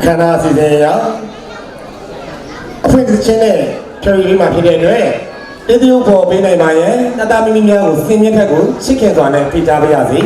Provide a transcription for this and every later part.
အခမ်းအနားအစီအစဉ်အရအဖွင့်ချင်းနဲ့ဖြော်ရည်လေးမှာဖြစ်တဲ့အတွက်တေးသရုပ်ပေါ်ပေးနိုင်ပါရဲ့တတမီမီများကိုစင်မြင့်ထက်ကိုချစ်ခင်စွာနဲ့ဖိကြားပေးရစီ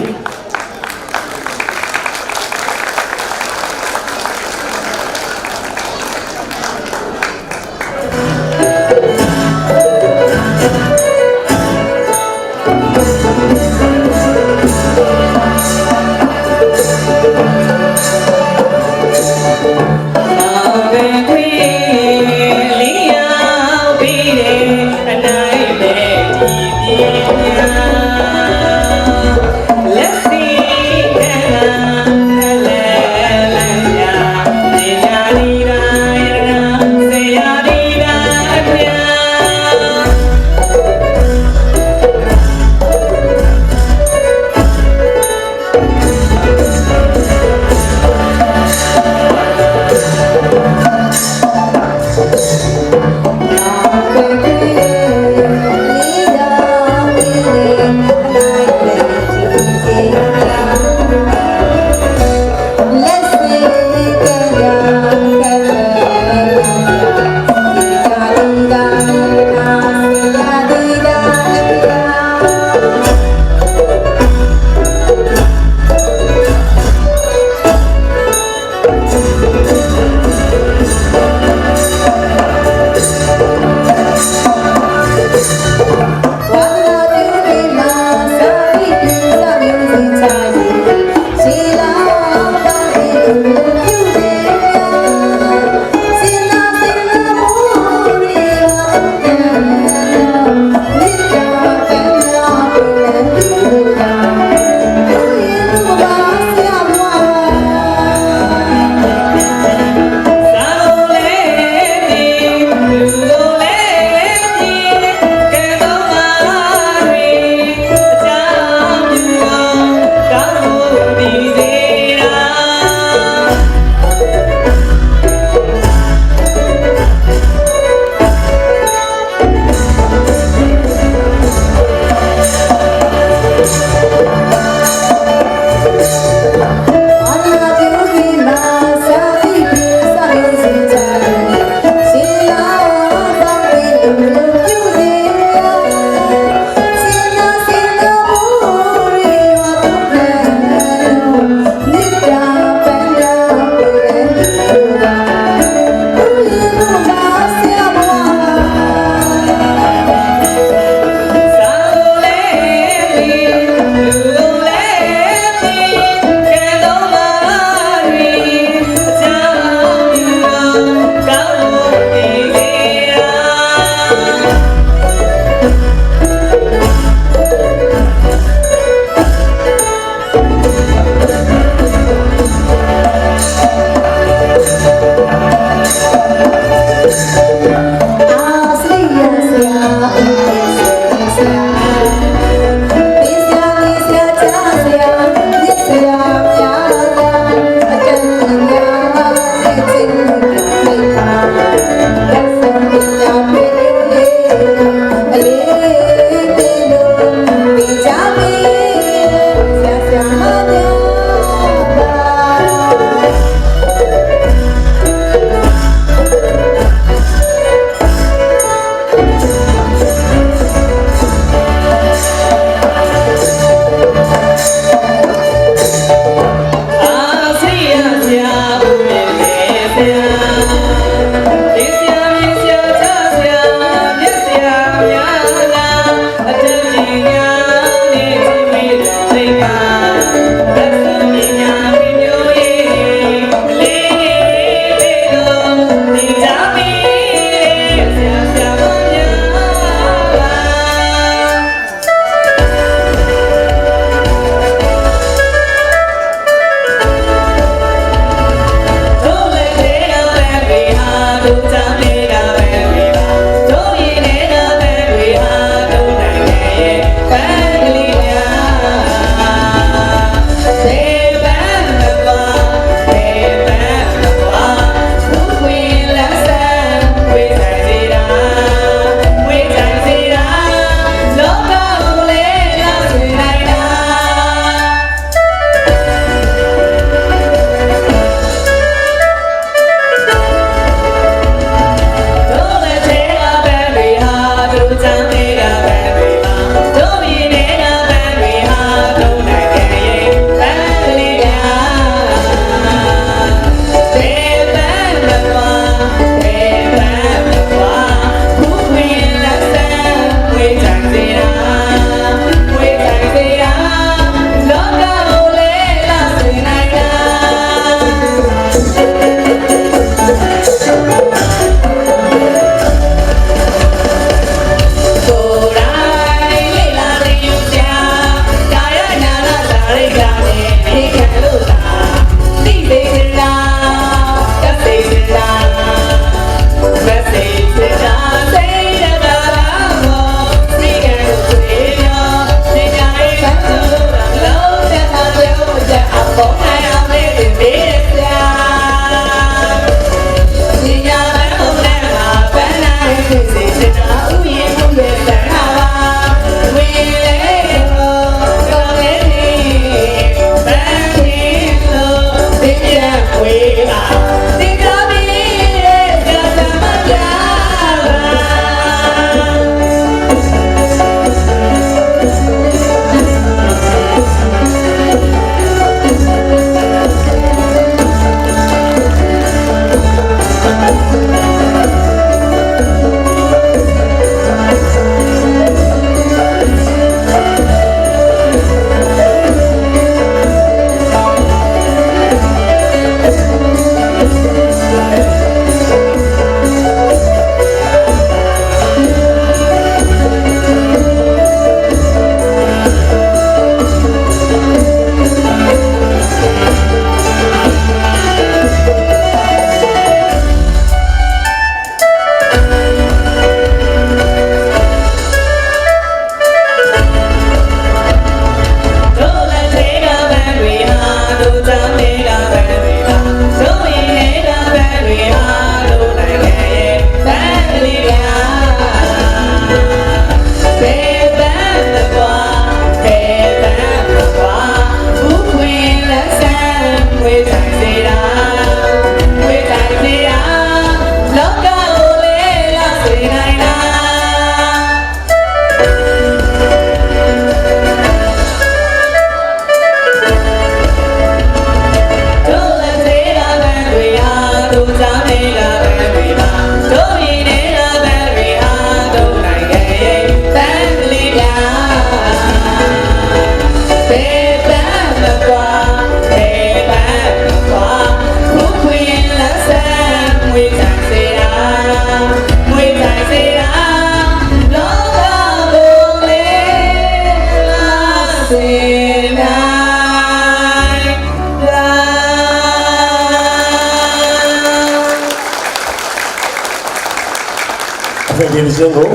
အဖေဒီရှင်ကို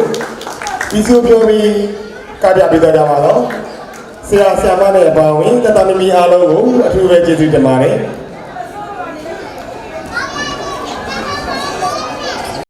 ဒီစုပြောပြီးကပြပေးတော့ကြပါတော့ဆရာဆရာမနဲ့အပါဝင်တတမမီအားလုံးကိုအထူးပဲကျေးဇူးတင်ပါတယ်